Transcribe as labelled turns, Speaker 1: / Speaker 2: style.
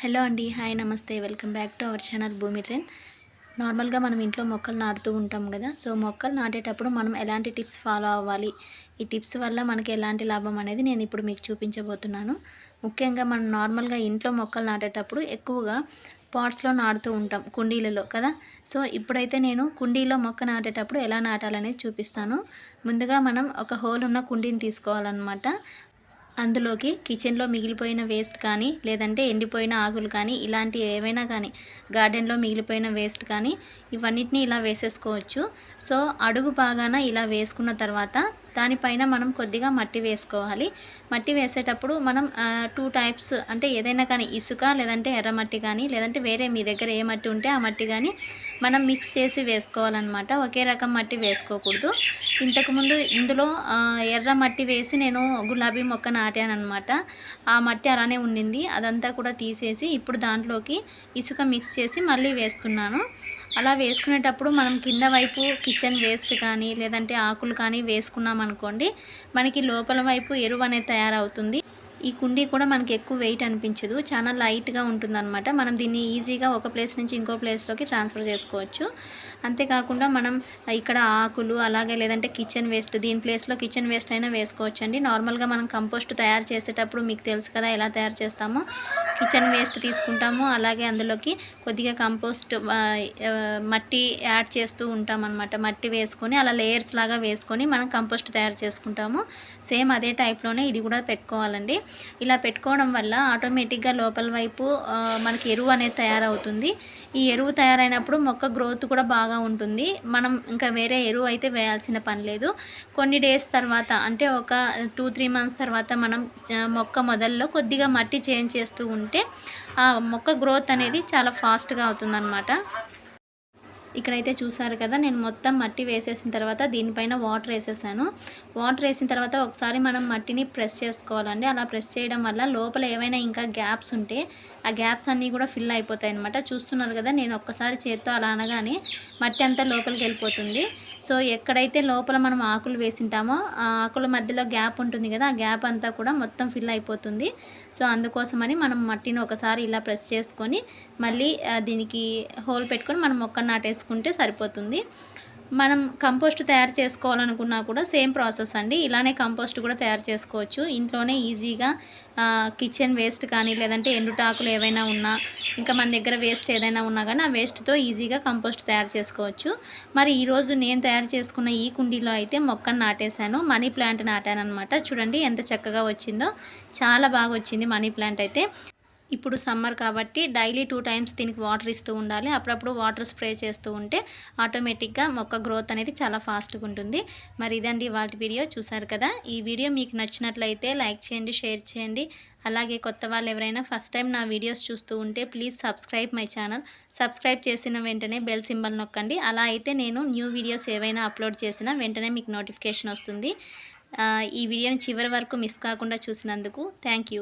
Speaker 1: Hello అండి hi నమస్తే. Welcome back to our channel Bhoomi trend. నార్మల్గా మనం ఇంట్లో మొక్కలు నాటుతూ ఉంటాం కదా సో మొక్కలు నాటేటప్పుడు మనం ఎలాంటి టిప్స్ ఫాలో అవ్వాలి? ఈ టిప్స్ వల్ల మనకి ఎలాంటి లాభం అనేది నేను ఇప్పుడు మీకు చూపించబోతున్నాను. ముఖ్యంగా మనం నార్మల్గా ఇంట్లో మొక్కలు నాటేటప్పుడు ఎక్కువగా పాట్స్లో నాటుతూ ఉంటాం కుండీలలో కదా. సో ఇప్పుడైతే నేను కుండీలో మొక్క నాటేటప్పుడు ఎలా నాటాలనేది చూపిస్తాను. ముందుగా మనం ఒక హోల్ ఉన్న కుండీని తీసుకోవాలన్నమాట. అందులోకి కిచెన్లో మిగిలిపోయిన వేస్ట్ కానీ లేదంటే ఎండిపోయిన ఆకులు కానీ ఇలాంటివి ఏవైనా కానీ గార్డెన్లో మిగిలిపోయిన వేస్ట్ కానీ ఇవన్నిటిని ఇలా వేసేసుకోవచ్చు. సో అడుగు బాగాన ఇలా వేసుకున్న తర్వాత దానిపైన మనం కొద్దిగా మట్టి వేసుకోవాలి. మట్టి వేసేటప్పుడు మనం టూ టైప్స్ అంటే ఏదైనా కానీ ఇసుక లేదంటే ఎర్రమట్టి కానీ లేదంటే వేరే మీ దగ్గర ఏ మట్టి ఉంటే ఆ మట్టి కానీ మనం మిక్స్ చేసి వేసుకోవాలన్నమాట. ఒకే రకం మట్టి వేసుకోకూడదు. ఇంతకుముందు ఇందులో ఎర్ర మట్టి వేసి నేను గులాబీ మొక్క నాటాను ఆ మట్టి అలానే ఉండింది. అదంతా కూడా తీసేసి ఇప్పుడు దాంట్లోకి ఇసుక మిక్స్ చేసి మళ్ళీ వేస్తున్నాను. అలా వేసుకునేటప్పుడు మనం కింద వైపు కిచెన్ వేస్ట్ కానీ లేదంటే ఆకులు కానీ వేసుకున్నాం అనుకోండి మనకి లోపల వైపు ఎరువు అనేది తయారవుతుంది. ఈ కుండీ కూడా మనకి ఎక్కువ వెయిట్ అనిపించదు. చాలా లైట్గా ఉంటుందన్నమాట. మనం దీన్ని ఈజీగా ఒక ప్లేస్ నుంచి ఇంకో ప్లేస్లోకి ట్రాన్స్ఫర్ చేసుకోవచ్చు. అంతేకాకుండా మనం ఇక్కడ ఆకులు అలాగే లేదంటే కిచెన్ వేస్ట్ దీని ప్లేస్లో కిచెన్ వేస్ట్ అయినా వేసుకోవచ్చు అండి నార్మల్గా మనం కంపోస్ట్ తయారు చేసేటప్పుడు మీకు తెలుసు కదా ఎలా తయారు చేస్తామో. కిచెన్ వేస్ట్ తీసుకుంటాము. అలాగే అందులోకి కొద్దిగా కంపోస్ట్ మట్టి యాడ్ చేస్తూ ఉంటాం అనమాట మట్టి వేసుకొని అలా లేయర్స్ లాగా వేసుకొని మనం కంపోస్ట్ తయారు చేసుకుంటాము. సేమ్ అదే టైప్లోనే ఇది కూడా పెట్టుకోవాలండి. ఇలా పెట్టుకోవడం వల్ల ఆటోమేటిక్గా లోపల వైపు మనకి ఎరువు అనేది తయారవుతుంది. ఈ ఎరువు తయారైనప్పుడు మొక్క గ్రోత్ కూడా బాగా ఉంటుంది. మనం ఇంకా వేరే ఎరువు అయితే వేయాల్సిన పని లేదు. కొన్ని డేస్ తర్వాత అంటే ఒక టూ త్రీ మంత్స్ తర్వాత మనం మొక్క మొదల్లో కొద్దిగా మట్టి చేంజ్ చేస్తూ ఉంటాం. ఆ మొక్క గ్రోత్ అనేది చాలా ఫాస్ట్గా అవుతుందన్నమాట. ఇక్కడైతే చూసారు కదా నేను మొత్తం మట్టి వేసేసిన తర్వాత దీనిపైన వాటర్ వేసేసాను. వాటర్ వేసిన తర్వాత ఒకసారి మనం మట్టిని ప్రెస్ చేసుకోవాలండి. అలా ప్రెస్ చేయడం వల్ల లోపల ఏవైనా ఇంకా గ్యాప్స్ ఉంటే ఆ గ్యాప్స్ అన్నీ కూడా ఫిల్ అయిపోతాయి అనమాట చూస్తున్నారు కదా నేను ఒక్కసారి చేత్తో అలా అనగానే మట్టి అంతా లోపలికి వెళ్ళిపోతుంది. సో ఎక్కడైతే లోపల మనం ఆకులు వేసింటామో ఆ ఆకుల మధ్యలో గ్యాప్ ఉంటుంది కదా ఆ గ్యాప్ అంతా కూడా మొత్తం ఫిల్ అయిపోతుంది. సో అందుకోసమని మనం మట్టిని ఒకసారి ఇలా ప్రెస్ చేసుకొని మళ్ళీ దీనికి హోల్ పెట్టుకొని మనం మొక్క నాటేసుకుంటే సరిపోతుంది. మనం కంపోస్ట్ తయారు చేసుకోవాలనుకున్నా కూడా సేమ్ ప్రాసెస్ అండి. ఇలానే కంపోస్ట్ కూడా తయారు చేసుకోవచ్చు. ఇంట్లోనే ఈజీగా కిచెన్ వేస్ట్ కానీ లేదంటే ఎండుటాకులు ఏవైనా ఉన్నా ఇంకా మన దగ్గర వేస్ట్ ఏదైనా ఉన్నా కానీ ఆ వేస్ట్తో ఈజీగా కంపోస్ట్ తయారు చేసుకోవచ్చు. మరి ఈరోజు నేను తయారు చేసుకున్న ఈ కుండీలో అయితే మొక్కను నాటేశాను. మనీ ప్లాంట్ నాటాను అనమాట చూడండి ఎంత చక్కగా వచ్చిందో. చాలా బాగా వచ్చింది మనీ ప్లాంట్ అయితే. ఇప్పుడు సమ్మర్ కాబట్టి డైలీ టూ టైమ్స్ దీనికి వాటర్ ఇస్తూ ఉండాలి. అప్పుడప్పుడు వాటర్ స్ప్రే చేస్తూ ఉంటే ఆటోమేటిక్గా మొక్క గ్రోత్ అనేది చాలా ఫాస్ట్గా ఉంటుంది. మరి ఇదండి వాటి వీడియో. చూసారు కదా? ఈ వీడియో మీకు నచ్చినట్లయితే లైక్ చేయండి షేర్ చేయండి. అలాగే కొత్త వాళ్ళు ఎవరైనా ఫస్ట్ టైం నా వీడియోస్ చూస్తూ ఉంటే please subscribe my channel. Subscribe చేసిన వెంటనే బెల్ సింబల్ నొక్కండి. అలా అయితే నేను న్యూ వీడియోస్ ఏవైనా అప్లోడ్ చేసినా వెంటనే మీకు నోటిఫికేషన్ వస్తుంది. ఈ వీడియోని చివరి వరకు మిస్ కాకుండా చూసినందుకు థ్యాంక్